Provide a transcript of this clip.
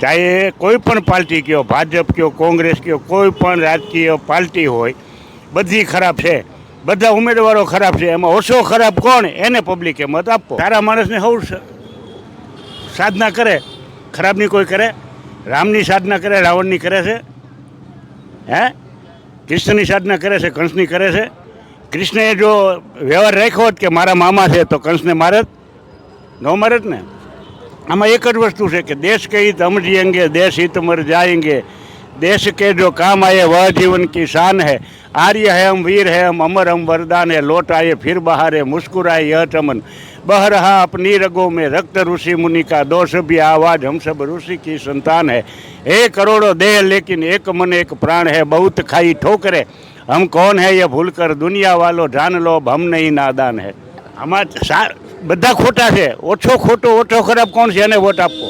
ચાહે કોઈ પણ પાર્ટી કયો, ભાજપ કયો, કોંગ્રેસ કયો, કોઈ પણ રાજકીય પાર્ટી હોય, બધી ખરાબ છે. બધા ઉમેદવારો ખરાબ છે. એમાં ઓછો ખરાબ કોણ? એને પબ્લિકે મત આપો. સારા માણસને હવું સ- સાધના કરે. ખરાબની કોઈ કરે. રામની સાધના કરે, રાવણની કરે છે. હે? કૃષ્ણની સાધના કરે છે, કંસની કરે છે. કૃષ્ણએ જો વ્યવહાર રાખ્યો કે મારા મામા છે તો કંસને મારે જ ન મારે જ ને? हम एक वस्तु से कि देश के हित हम जियेंगे देश हित मर जाएँगे। देश के जो काम आए, वह जीवन की शान है। आर्य है, हम वीर है, हम अमर, हम वरदान है। लौट आए, फिर बाहर है, मुस्कुराए यह चमन। बह रहा अपनी रगों में रक्त ऋषि मुनि का दोष भी आवाज़ हम सब ऋषि की संतान है। हे करोड़ों देह, लेकिन एक मन, एक प्राण है। बहुत खाई ठोकरे। हम कौन है, यह भूलकर दुनिया वालों जान लो हम नहीं नादान है। આમાં બધા ખોટા છે. ઓછો ખોટો ઓછો ખરાબ કોણ છે એને વોટ આપવો?